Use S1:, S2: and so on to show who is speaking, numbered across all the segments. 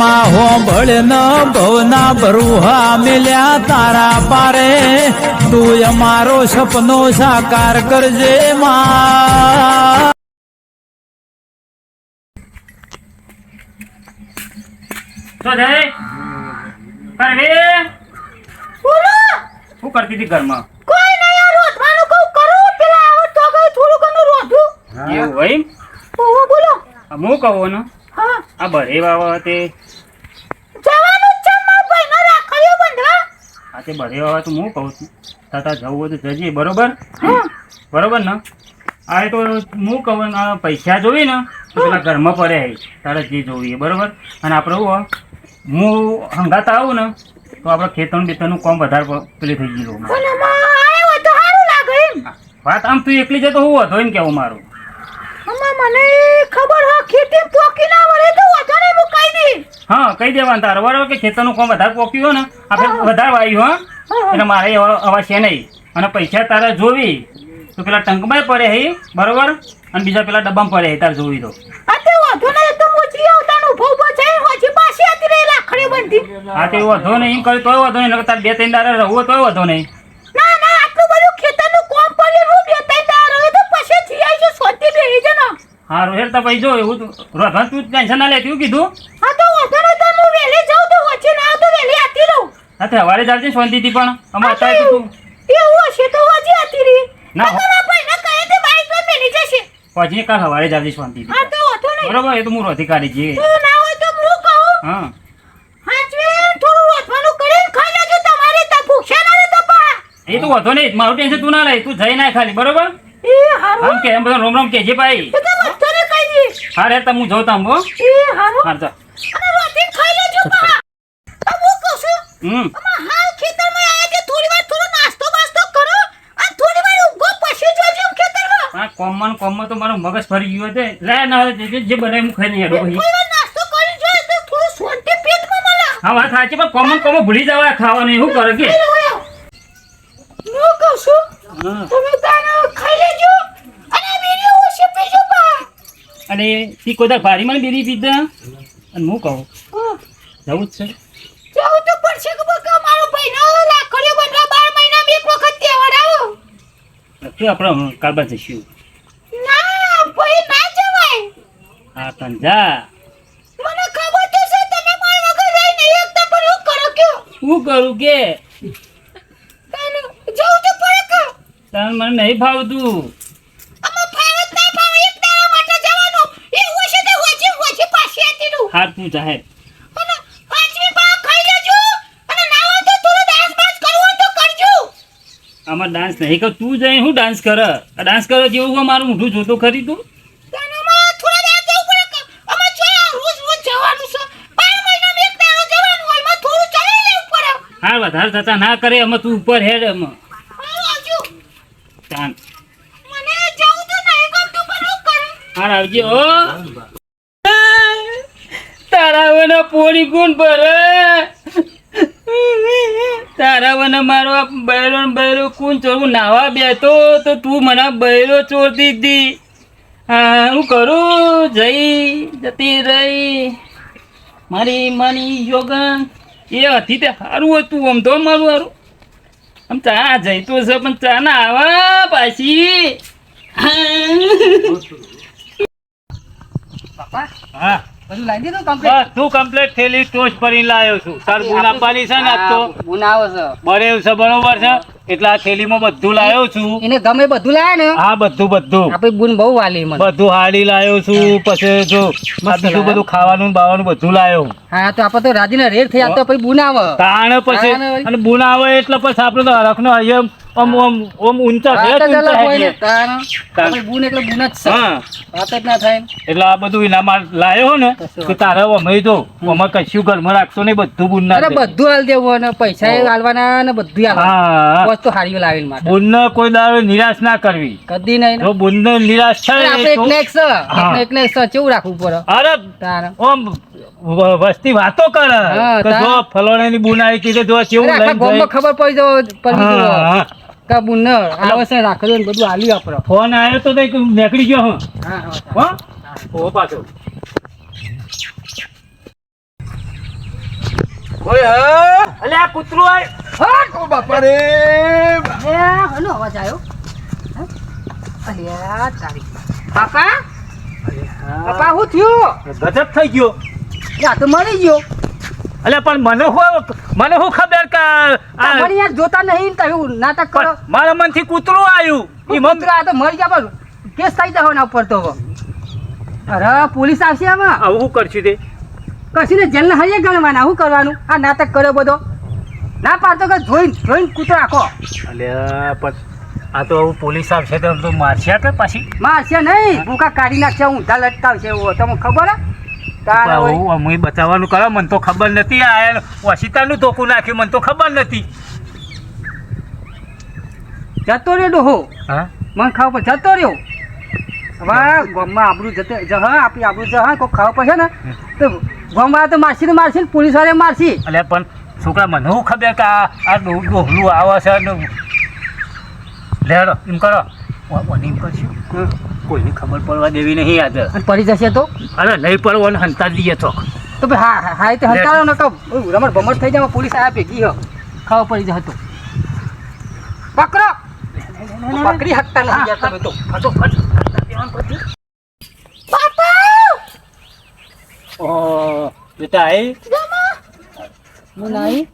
S1: માં હોંભળ ન ભવના બરુહા મિલ્યા તારા પારે. તું અમારો સપનો સાકાર કરજે માં.
S2: તો જય. કરવી
S3: બોલો.
S2: શું કરતી હતી ઘરમાં?
S3: કોઈ નહીં આ રોધવાનું કહું કરું. પેલા આવત તો ગઈ થોડું ઘણું રોધું.
S2: એવું હોય
S3: બોલો.
S2: હું કહું ને
S3: હા.
S2: આ ભરે વાવા તે
S3: જવાનું જ છે મારા ભાઈનો રાખડીઓ બંધવા
S2: આ તે બરે વાવા તો હું કહું છું. તાતા જવું હોય તો જજે બરોબર? બરોબર ને? આ તો હું કહું પૈસા જોઈ ને તો પેલા ઘરમાં પડે તારે જે જોઈએ બરોબર? અને આપણે શું હું હંગાતા આવું ને તો આપણે ખેતરનું બેતરનું કામ વધારે પેલી થઈ ગયું
S3: હોય
S2: વાત આમ તું એકલી છે તો હું હતો એમ કેવું મારું?
S3: મને ખબર હા ખેતી પોકી ના વળે દઈશ
S2: હા કહી દેવાનું. તારે બરાબર કે ખેતરનું કામ વધારે પોક્યું હોય ને આપણે વધારે વાયું હા? એટલે મારે એવા છે નહીં. અને પૈસા તારે જોવી. તો પેલા ટંકમાં પડે હે બરોબર? અને બીજા પેલા ડબ્બામાં પડે તારે જોવી તો.
S3: આ વાંધો નહીં તો મોચી આવતાનું ઊભો ઊભો હોજી પાછી હતી રે લાખડી બંધી.
S2: હા તે વધો નહીં એમ તોય વધો નહીં નકર બે ત્રણ દાડા રહું તોય વાંધો નહીં.
S3: ના ના આટલું બધું ખેતરનું કોમ પડ્યું હું બે ત્રણ દાર હવે તો પછી થી જો સોતી બેહી જ
S2: હા રોહેલ તો ભાઈ જો એવું રોધન તું ટેન્શન ના લેતી કીધું?
S3: હા તો વાંધો નહીં તો હું વહેલી જાઉં તો હોજી ના આવું તો વહેલી આતી
S2: હા તે હવારે ચાલશે શાંતિથી પણ. અમે અત્યારે તો
S3: એવું હશે તો હોજી આતી રી.
S2: ના,
S3: ના મારા ભાઈને કહે તે બાઈક પર મેલી જશે.
S2: પહોંચીને કાલ હવારે ચાલશે શાંતિથી
S3: હા તો વાંધો નહીં.
S2: બરોબર એ તો હું રોધી કાઢી જઈએ
S3: તો ના હોય તો હું કહું.
S2: હા.
S3: હાચવે થોડું ઓથવાનું કરીને ખાઈ લેજો તમારે તો ભૂખ્યા ના રહેતા પા
S2: એ તો વધો નહીં મારું ટેન્શન તું ના લે તું જઈ ના ખાલી બરોબર?
S3: એ હારું.
S2: આમ કે એમ બધા રોમ રોમ કેજે ભાઈ.
S3: એ તો બધાને કહી દી.
S2: હા રે તમે હું જોઉં તામ હો.
S3: એ હારું.
S2: હા જા.
S3: અને રોટીન ખાઈ લેજો પા
S2: હમ.
S3: આમાં હાલ ખેતરમાં આયા કે થોડી વાર થોડો નાસ્તો બાસ્તો કરો અને થોડી વાર ઊંઘો પછી જોજો ખેતરમાં.
S2: હા કોમન ને કોમમાં તો મારો મગજ ફરી ગયો છે. લે ના જે જે બનાય હું ખાઈ નહીં હેડો
S3: ભાઈ નાસ્તો કરી જોઈએ તો થોડું શાંતિ પેટમાં મળે.
S2: હા વાત સાચી પણ કોમન કોમન ભૂલી જવા ખાવાનું એવું કરે કે?
S3: હું કહું છું તમે તાને ખાઈ લેજો અને બીડી ઓછી પીજો પા
S2: અને તી કોઈ ભારી મને બેરી પીધા? અને હું કહું? જવું જ છે.
S3: જવું તો પડશે કે બકા મારો ભાઈનો લાકડીઓ બનવા બાર મહિનામાં એક વખત તહેવાર આવો.
S2: તો આપણે કારબા જઈશું.
S3: ના ભાઈ ના જવાય.
S2: હા તન જા.
S3: મને ખબર તો છે તમે મારા વગર રહી નહીં એકતા પણ હું કરો કયો
S2: શું કરું કે?
S3: તાને જવું તો પડે કે
S2: તને મને નહીં ભાવતું
S3: આમાં ફાવત ના ફાવે એક દાડા માટે જવાનું એવું હશે તો હોજી હોજી પાછી આતી રહું
S2: હા તું જાહેર
S3: અને પાંચમી પા ખાઈ લેજો અને ના હોય તો થોડો ડાન્સ બાન્સ કરવો હોય તો કરજો
S2: આમાં ડાન્સ નહીં. કર તું જઈ હું ડાન્સ કર? ડાન્સ કરો જેવું મારું મોઢું જોતો ખરી તું?
S3: કે
S2: હા વધારે થતા ના કરે અમે તું ઉપર હેડ અમે. હાર આવજે. ઓ તારા વને ગુણ ભરે. તારા વને મારો આ બૈરો ને બૈરો કુન ચોરું નાવા બેઠો તો તું મને બૈરો ચોરતી દીધી. હા હું કરું? જઈ જતી રહી. મારી મની યોગન. એ હતી તે સારું હતું આમ તો મારું સારું આમ ચા જઈ તો છે પણ ચા ના આવા પાછી. હા.
S4: બધું લાવી દીધું?
S2: બસ કમ્પ્લીટ થયેલી ટોચ ભરીને લાવ્યો છું. તાર ગુણ છે ને આજ તો.
S4: હા, છે.
S2: બરેવ છે બરોબર છે? એટલે આ થેલીમાં બધું લાવ્યો છું.
S4: એને ગમે બધું લાવે ને?
S2: હા બધું બધું.
S4: આપણી બુન બહુ વાલી મને.
S2: બધું હાડી લાવ્યો છું પછી જો બીજું બધું ખાવાનું બાવાનું બધું લાવ્યો
S4: હા તો આપણે તો રાજીના રેટ થઈ તો પછી બુન આવે.
S2: તાણ પછી અને બુન આવે એટલે પછી આપણે તો હરખનો ઓમ ઓમ ઓમ ઊંચા છે
S4: ને
S2: ઊંચા
S4: તાણ.
S2: તાણ.
S4: બુન એટલે બુન જ છે.
S2: હા.
S4: વાત જ ના થાય
S2: એટલે આ બધું ઇનામ લાવ્યો ને કે તારે અમે દો અમે કશું ઘરમાં રાખશો નહીં બધું બુન ના
S4: અરે બધું હાલ દેવું અને પૈસા હાલવાના ને બધું હાલવાનું.
S2: હા.
S4: વસ્તુ હારી લાવી માટે.
S2: બુનને કોઈ દાડો નિરાશ ના કરવી.
S4: કદી નહીં ને.
S2: જો બુનને નિરાશ થાય
S4: આપણે એકને એક છે એકને એક છે કેવું રાખવું પડે?
S2: અરે ઓમ વસ્તી વાતો કરે. કે જો ફલોણાની બુન આવી કીધે જો કેવું
S4: લઈ
S2: જાય.
S4: ખબર પડી જો પડી જુઓ. બુન આવશે રાખજો ને બધું આલી આપરો
S2: ફોન આવ્યો તો તે નીકળી ગયો હા.
S4: હા હો.
S2: ઓ પાછો.
S5: ઓય હા? અલે આ કૂતરું આય.
S4: હા
S6: કો બાપા રે
S4: એ, હલો અવાજ આવ્યો હે? અલ્યા તારી બાપા. બાપા હું થયું?
S5: ગજબ થઈ ગયો.
S4: યા તો મરી ગયો.
S5: અલે પણ મને હું મને હું ખબર કે આ
S4: તમારી યાર જોતા નહીં તમે નાટક કરો.
S5: મારા મનથી કૂતરું આવ્યું. એ મમ
S4: આ તો મરી ગયા પણ કેસ થઈ જાવ ના ઉપર તો. અરે પોલીસ આવશે આમાં?
S5: આવું શું કરશું તે?
S4: કશું ને જેલને હરિયે ગણવાના શું કરવાનું? આ નાટક કર્યો બધો. ના પાડતો કે જોઈને જોઈને કૂતરો આખો.
S5: અલે પણ આ તો આવું પોલીસ આવશે તો મારશે કે પાછી?
S4: મારશે નહીં. ભૂખા કાઢી નાખશે ઊંધા લટકાવશે એવું તમને ખબર હે.
S5: અમે બચાવવાનું કરો મને તો ખબર નથી. આ વસીતાનું ધોકું નાખ્યું મને તો ખબર નથી.
S4: જતો રહ્યો ડોહો.
S5: હા?
S4: મને ખાવ પર જતો રહ્યો. હવે ગામમાં આબરું જતે જહ આપણી આબરું જહ કોઈ ખાવ પડશે ને તો ગામમાં તો મારસી ને મારસી ને પોલીસવાળા મારસી
S5: એટલે પણ છોકરા મને શું ખબર કે આ ડોહલું આવે છે લેડો એમ કરો. એમ કરશું. કોઈને ખબર પડવા દેવી નહીં યાદ.
S4: અને પડી જશે તો?
S5: અરે નહીં પડવો ને હંતા દઈએ તો.
S4: તો ભાઈ હા હા તો હંતાડો ને કહો રમણ ભમણ થઈ જાય પોલીસ આયા ભેગી હો ખાવા પડી જાય તો. પકડો. પકડી હકતા નથી યાર તમે તો.
S5: ફટોફટ ઓ બેટા આઈ.
S4: હું નહીં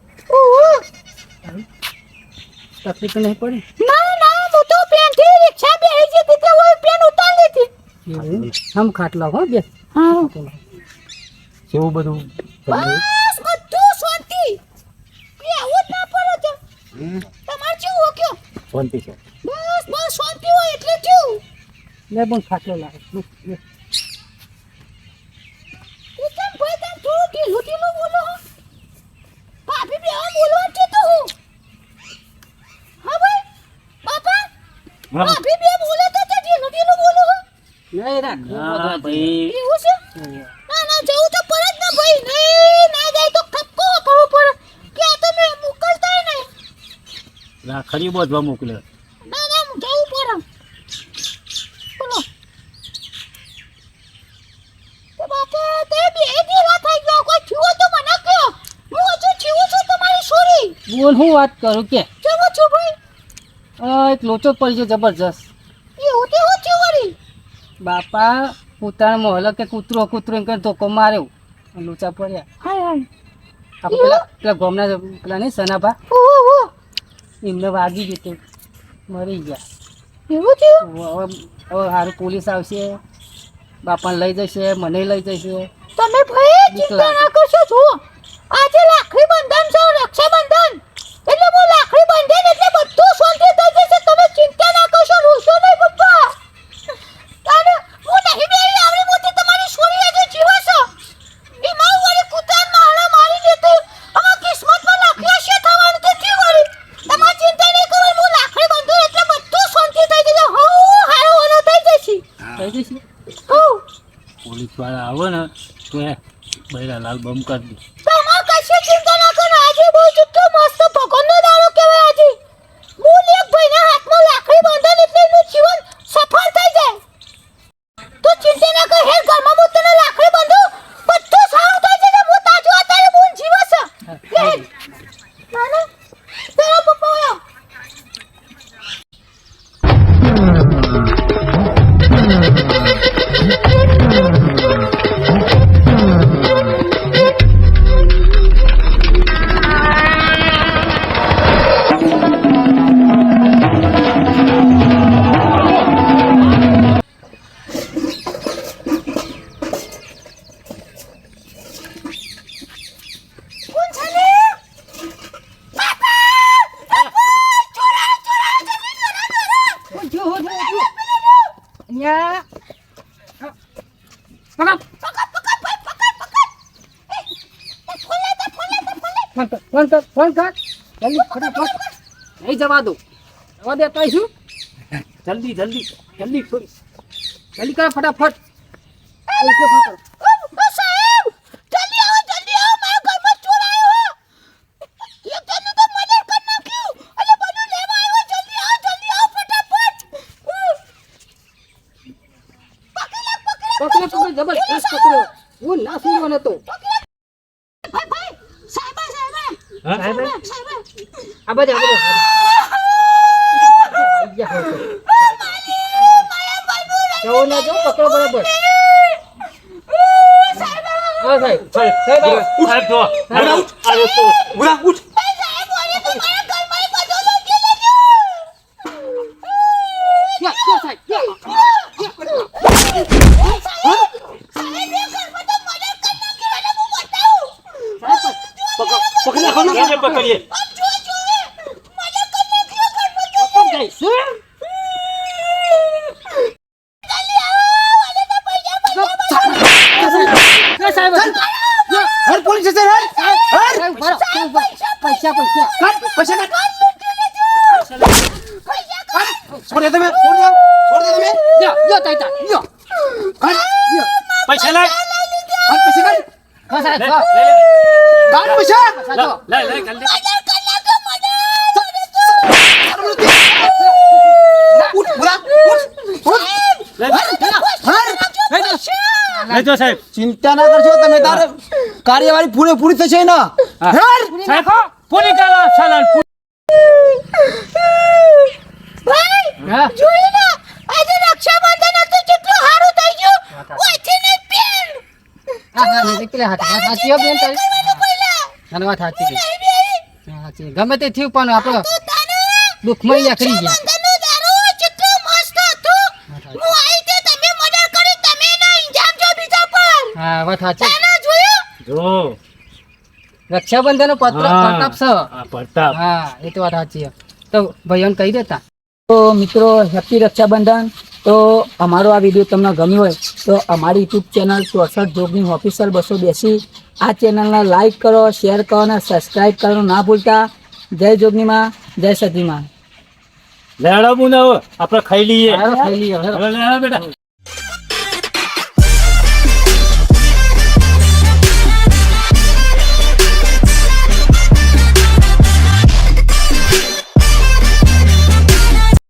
S4: તકલીફ નહીં પડી?
S3: ના ના હું તો પેનથી રિક્ષા બેહી જતી તે ઓય પેન ઉતાર લેતી
S4: હમ. ખાટલા હો બે.
S3: હા.
S5: કેવું બધું?
S3: બસ બધું શાંતિ. કે આવું જ ના પડો તો. તમાર જેવું હો કયો?
S5: શાંતિ છે.
S3: બસ બસ શાંતિ હોય એટલે જેવું
S4: લે પણ ખાટલો લાગે લે, લે.
S3: તું કેમ ભાઈ તને થોડું ઢીલું ઢીલું બોલો ભાભી બે આમ છે તો હું. હા ભાઈ બાપા ભાભી બે બોલે તો તે ઢીલું ઢીલું બોલો હો
S4: નહીં
S5: ભાઈ.
S3: એવું છે? ના ના જવું તો પડે જ ને ભાઈ. નહીં ના જાય તો ઠપકો કરવો પડે. કે આ તો મેં મોકલતાય નહીં.
S5: રાખડી બોધવા મોકલ્યો
S3: ના ના જવું પડે. બોલો. તો બાપા તે બે જેવા થઈ ગયો કોઈ થયું તો મને કયો હું હજુ જીવું છું તમારી સોરી.
S4: બોલ હું વાત કરું કે?
S3: જવું છું ભાઈ.
S4: આ એક લોચો પડી ગયો જબરજસ્ત. બાપા પોતાના મોહલ્લા કે કૂતરો કૂતરો એમ કરીને ધોકો માર્યો. લૂચા પડ્યા.
S3: હાય હાય.
S4: આપણે પેલા પેલા ગોમના પેલા નહીં સનાભા? એમને વાગી ગયું મરી ગયા.
S3: એવું થયું?
S4: હવે હવે સારું પોલીસ આવશે. બાપાને લઈ જશે મને લઈ જશે.
S3: તમે ભાઈ ચિંતા ના કરશો છો આજે લાખડી બંધન છે રક્ષાબંધન. એટલે હું લાખડી બંધન એટલે બધું શાંતિ થઈ જશે તમે ચિંતા ના કરશો રૂસો નહીં પપ્પા તારે હું નહીં બેરી આવડી મોટી તમારી છોરી આજે જીવે છે એમાં હું વળી કૂતરાને મારા મારી જતી હવે કિસ્મતમાં લખ્યા છે થવાનું તો થયું વળી તમારે ચિંતા નહીં કરો હું લાખડી બંધન એટલે બધું શાંતિ થઈ જશે હું હારો હારો થઈ જશે
S4: થઈ જશે
S3: હું
S5: પોલીસવાળા આવે ને તો એ બૈરા લાલ બમ કરી દે
S3: તમાર કશી ચિંતા ના કરો, આજે બહુ જુઠ્ઠો મસ્ત ભગવાનનો દાડો કહેવાય
S4: ફોન કર. જલ્દી ફટાફટ. નહીં જવા દો જવા દેતા શું? જલ્દી જલ્દી જલ્દી થોડી. જલ્દી કરો ફટાફટ.
S3: તો પકડી પકડી લે
S4: પકડો હું ના સુવાનો તો
S3: ભાઈ ભાઈ સાહેબ સાહેબ સાહેબ આ તો. જવું ના જવું પકડો બરાબર. સાહેબ. સાહેબ.
S5: સાહેબ ઉરા ઉઠ
S3: યા, યા, સાહેબ યા.
S5: પકડ નાખો ને પકડીએ
S3: પકડ જઈશું. યા, સાહેબ યા.
S6: હર પોલીસ સ્ટેશન હર
S3: સાહેબ, બરો. પૈસા પૈસા
S6: પૈસા. છોડ તમે છોડ છોડ તમે.
S3: યો યો તાઈ તાઈ યો
S5: પૈસા લાય.
S6: પૈસા કાટ
S3: હા સાહેબ
S5: સાહેબ
S6: ચિંતા ના કરશો તમે તારે કાર્યવાહી પૂરેપૂરી થશે ને હર
S5: સાહેબ પૂરી ચાલાન પૂરી.
S4: ભાઈ જોઈ ને આજે રક્ષાબંધન હતું કેટલું સારું થઈ ગયું ઓયથી ને પેન
S3: હા હા પેલા હાથ હાથ હાચી બેન તારી
S4: કરવાનું પહેલા
S3: ના વાત હાચી છે.
S4: નહીં
S3: હા, ગમે તે થયું પણ આપણો
S4: તો તને
S3: દુઃખમાં નીકળી ગયા.
S4: હું આઈ તે તમે મર્ડર કરી તમે ના ઇન્જામ છો બીજા પર.
S3: હા વાત સાચી
S5: જો.
S3: રક્ષાબંધન નો પત્ર પ્રતાપ છે
S5: પ્રતાપ.
S3: હા એ તો વાત સાચી તો ભાઈઓને કહી દેતા. તો મિત્રો હેપી રક્ષાબંધન. તો અમારો આ વીડિયો તમને ગમ્યો હોય તો અમારી યુટ્યુબ ચેનલ ચોસઠ જોગની ઓફિસર બસો બેસી. આ ચેનલને લાઇક કરો શેર કરો અને સબસ્ક્રાઈબ કરવાનું ના ભૂલતા. જય જોગનીમાં જય સતીમાં.
S5: લેવડાવું ને આપણે ખાઈ લઈએ.
S3: ખાઈ લઈએ
S5: બેટા.